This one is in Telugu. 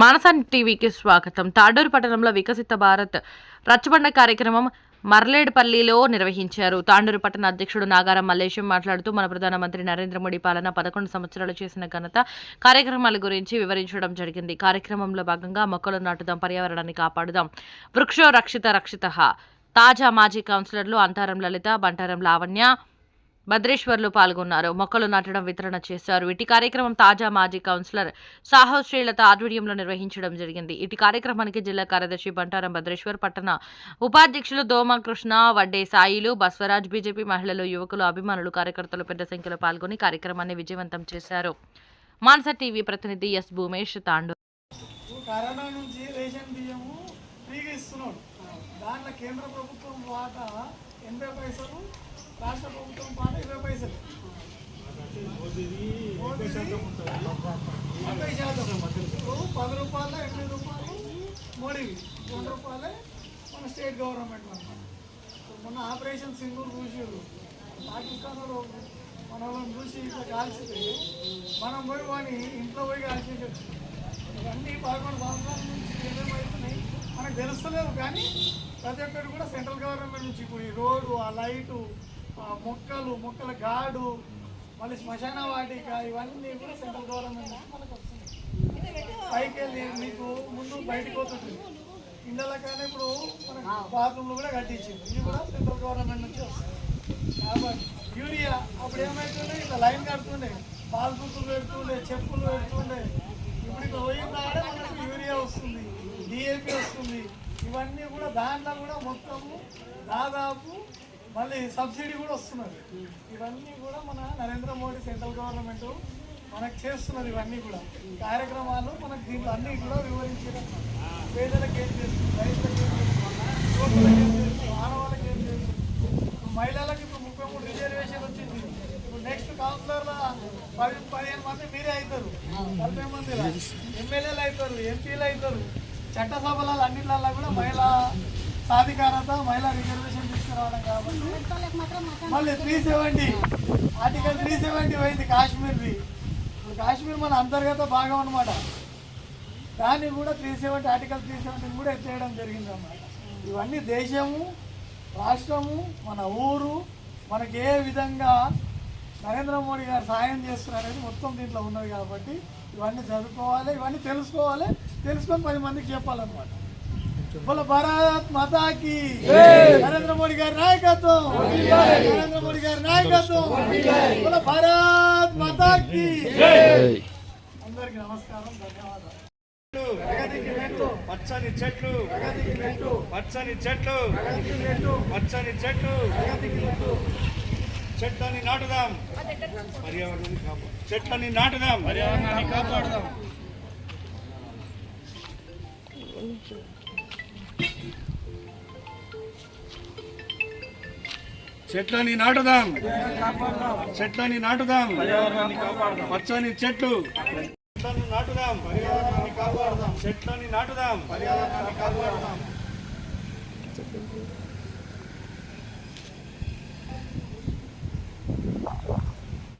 మానసాని టీవీకి స్వాగతం. తాడూరు పట్టణంలో వికసిత భారత్ రచ్చబండ కార్యక్రమం మర్లేడ్పల్లిలో నిర్వహించారు. తాండూరు పట్టణ అధ్యక్షుడు నాగారం మల్లేశం మాట్లాడుతూ మన ప్రధానమంత్రి నరేంద్ర మోడీ పాలన పదకొండు సంవత్సరాలు చేసిన ఘనత కార్యక్రమాల గురించి వివరించడం జరిగింది. కార్యక్రమంలో భాగంగా మొక్కలు నాటుదాం పర్యావరణాన్ని కాపాడుదాం వృక్షో రక్షిత రక్షిత తాజా మాజీ కౌన్సిలర్లు అంతారం లలిత బంటారం లావణ్య భద్రేశ్వర్లు పాల్గొన్నారు. మొక్కలు నాటడం వితరణ చేశారు. ఇటు కార్యక్రమం తాజా మాజీ కౌన్సిలర్ సాహో శ్రీలత ఆధ్వర్యంలో నిర్వహించడం జరిగింది. ఇటు కార్యక్రమానికి జిల్లా కార్యదర్శి బంటారం భద్రేశ్వర్ పట్టణ ఉపాధ్యక్షులు దోమకృష్ణ వడ్డే సాయిలు బస్వరాజ్ బీజేపీ మహిళలు యువకులు అభిమానులు కార్యకర్తలు పెద్ద సంఖ్యలో పాల్గొని కార్యక్రమాన్ని విజయవంతం చేశారు. మానస టీవీ ప్రతినిధి ఎస్ భూమేష్ తాండు కరోనా నుంచి రేషన్ బియ్యము ఫ్రీగా ఇస్తున్నాడు. దాంట్లో కేంద్ర ప్రభుత్వం వాటా ఎనభై పైసలు రాష్ట్ర ప్రభుత్వం పాట ఇరవై పైసలు మోదీది శాతం పది రూపాయలు ఎనిమిది రూపాయలు మోడీవి వంద రూపాయలే మన స్టేట్ గవర్నమెంట్ అనమాట మొన్న ఆపరేషన్ సింగూర్ చూసారు పాకిస్తాన్ వాళ్ళు మన వాళ్ళని చూసి ఇట్లా కాల్చితే మనం పోయి వాడిని ఇంట్లో పోయి కాల్చేసి ఇవన్నీ పదకొండు సంవత్సరాల నుంచి ఏమేమవుతున్నాయి మనకు తెలుస్తలేవు కానీ ప్రతి ఒక్కటి కూడా సెంట్రల్ గవర్నమెంట్ నుంచి ఇప్పుడు ఈ రోడ్డు ఆ లైటు మొక్కలు మొక్కల గాడు మళ్ళీ శ్మశాన వాటిక ఇవన్నీ కూడా సెంట్రల్ గవర్నమెంట్ నుంచి మనకు పైకి వెళ్ళి మీకు ముందు బయటకు పోతుంది ఇళ్ళ కానీ ఇప్పుడు మనకు బాత్రూమ్లు కూడా కట్టించింది. ఇది కూడా సెంట్రల్ గవర్నమెంట్ నుంచి వస్తుంది కాబట్టి యూరియా అప్పుడు ఏమవుతుండే ఇట్లా లైన్ కడుతుండే. పాలు గుర్తులు పెడుతుండే చెప్పులు పెడుతుండే. ఇప్పుడు ఇట్లా పోయిందాడే మనకి యూరియా వస్తుంది డిఏపి వస్తుంది. ఇవన్నీ కూడా దాంట్లో కూడా మొత్తము దాదాపు మళ్ళీ సబ్సిడీ కూడా వస్తున్నది. ఇవన్నీ కూడా మన నరేంద్ర మోడీ సెంట్రల్ గవర్నమెంట్ మనకు చేస్తున్నది ఇవన్నీ కూడా. కార్యక్రమాలు మనకు దీంట్లో అన్నీ కూడా వివరించిన పేదలకు ఏం చేస్తుంది? రైతులకు ఏం చేస్తుంది? ఏం చేస్తుంది? ఆడవాళ్ళకి ఏం చేస్తుంది? మహిళలకు ఇప్పుడు ముప్పై మూడు రిజర్వేషన్ వచ్చింది. ఇప్పుడు నెక్స్ట్ కౌన్సిలర్ల పది పదిహేను మంది మీరే అవుతారు. నలభై మంది ఎమ్మెల్యేలు అవుతారు ఎంపీలు అవుతారు. చట్టసభల అన్నిట్లలో కూడా మహిళా సాధికారత మహిళా రిజర్వేషన్ తీసుకురావడం కాబట్టి మళ్ళీ three seventy article three seventy పోయింది కాశ్మీర్ది. కాశ్మీర్ మన అంతర్గత భాగం అనమాట దాన్ని కూడా త్రీ సెవెంటీ ఆర్టికల్ త్రీ సెవెంటీని కూడా ఎత్తేయడం జరిగింది అన్నమాట ఇవన్నీ దేశము రాష్ట్రము మన ఊరు మనకి ఏ విధంగా నరేంద్ర మోడీ గారు సాయం చేస్తున్నారు అనేది మొత్తం దీంట్లో ఉన్నది కాబట్టి ఇవన్నీ చదువుకోవాలి ఇవన్నీ తెలుసుకోవాలి తెలుసుకొని పది మందికి చెప్పాలన్నమాట. బోల భారత్ మాతాకి నరేంద్ర మోడీ గారి నాయకత్వం నరేంద్ర మోడీ గారి నాయకత్వం బోల భారత్ మాతాకి అందరికి నమస్కారం ధన్యవాదాలు పచ్చని చెట్లు పచ్చని చెట్లు పచ్చని చెట్లు చెట్లని నాటుదాం పర్యావరణాన్ని కాపాడు చెట్లని నాటుదాం పర్యావరణాన్ని కాపాడుదాం చెట్లని నాటుదాం. చెట్లని నాటుదాం. పర్యావరణాన్ని పచ్చని చెట్లు. చెట్లను నాటుదాం. పర్యావరణాన్ని కాపాడుదాం చెట్లని నాటుదాం. పర్యావరణాన్ని కాపాడుదాం